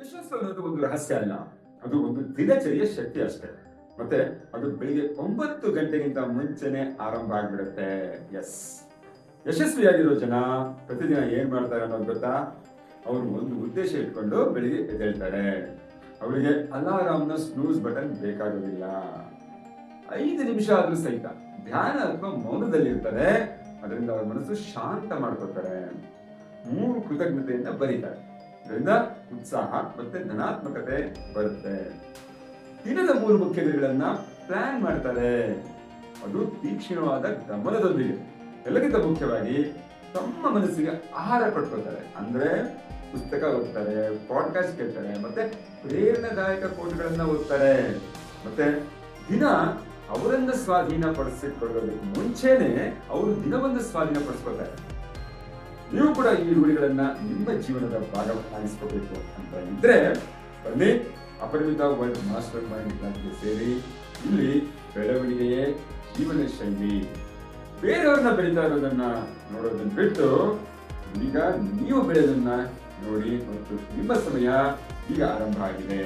ಯಶಸ್ಸು ಒಂದು ರಹಸ್ಯ ಅಲ್ಲ ಅದು ಒಂದು ದಿನಚರಿಯ ಶಕ್ತಿ ಅಷ್ಟೇ. ಮತ್ತೆ ಅದು ಬೆಳಿಗ್ಗೆ ಒಂಬತ್ತು ಗಂಟೆಗಿಂತ ಮುಂಚೆನೆ ಆರಂಭ ಆಗ್ಬಿಡುತ್ತೆ. ಎಸ್ ಯಶಸ್ವಿಯಾಗಿರೋ ಜನ ಪ್ರತಿದಿನ ಏನ್ ಮಾಡ್ತಾರೆ ಅನ್ನೋದು ಗೊತ್ತಾ? ಅವರು ಒಂದು ಉದ್ದೇಶ ಇಟ್ಕೊಂಡು ಬೆಳಿಗ್ಗೆ ಎದ್ದೇಳ್ತಾರೆ. ಅವರಿಗೆ ಅಲಾರಾಮ್ನ ಸ್ನೂಸ್ ಬಟನ್ ಬೇಕಾಗೋದಿಲ್ಲ. ಐದು ನಿಮಿಷ ಆದ್ರೂ ಸಹಿತ ಧ್ಯಾನ ಅಥವಾ ಮೌನದಲ್ಲಿ ಇರ್ತಾರೆ ಅದರಿಂದ ಅವ್ರ ಮನಸ್ಸು ಶಾಂತ ಮಾಡ್ಕೊತಾರೆ ಮೂರು ಕೃತಜ್ಞತೆಯಿಂದ ಬರೀತಾರೆ. ಇದರಿಂದ ಉತ್ಸಾಹ ಮತ್ತೆ ಧನಾತ್ಮಕತೆ ಬರುತ್ತೆ. ದಿನದ ಮೂರು ಮುಖ್ಯ ಗುರಿಗಳನ್ನ ಪ್ಲಾನ್ ಮಾಡ್ತಾರೆ. ಅದು ತೀಕ್ಷ್ಣವಾದ ಗಮನದೊಂದಿಗೆ. ಎಲ್ಲಕ್ಕಿಂತ ಮುಖ್ಯವಾಗಿ ತಮ್ಮ ಮನಸ್ಸಿಗೆ ಆಹಾರ ಕೊಟ್ಕೋತಾರೆ ಅಂದ್ರೆ ಪುಸ್ತಕ ಓದ್ತಾರೆ ಪಾಡ್ಕಾಸ್ಟ್ ಕೇಳ್ತಾರೆ, ಮತ್ತೆ ಪ್ರೇರಣಾದಾಯಕ ಕೋಟ್ಗಳನ್ನ ಓದ್ತಾರೆ. ಮತ್ತೆ ದಿನ ಅವರನ್ನ ಸ್ವಾಧೀನ ಪಡಿಸಿಕೊಳ್ಳೋದಕ್ಕೆ ಮುಂಚೆನೆ ಅವರು ದಿನವನ್ನು ಸ್ವಾಧೀನ ಪಡಿಸ್ಕೊಳ್ತಾರೆ ನೀವು ಕೂಡ ಈ ರೂಢಿಗಳನ್ನ ನಿಮ್ಮ ಜೀವನದ ಭಾಗವಾಗಿಸ್ಕೋಬೇಕು ಅಂತ ಇದ್ರೆ, ಬನ್ನಿ, ಅಪರಿಮಿತ ವರ್ಲ್ಡ್ ಮಾಸ್ಟರ್ ಮೈಂಡ್ ಕ್ಲಾಸ್ಗೆ ಸೇರಿ ಇಲ್ಲಿ ಬೆಳವಣಿಗೆಯೇ ಜೀವನ ಶೈಲಿ. ಬೇರೆಯವ್ರನ್ನ ಬೆಳೀತಾ ಇರೋದನ್ನ ನೋಡೋದನ್ನ ಬಿಟ್ಟು ಈಗ ನೀವು ಬೆಳೆಯೋದನ್ನ ನೋಡಿ ಮತ್ತು ನಿಮ್ಮ ಸಮಯ ಈಗ ಆರಂಭ ಆಗಿದೆ.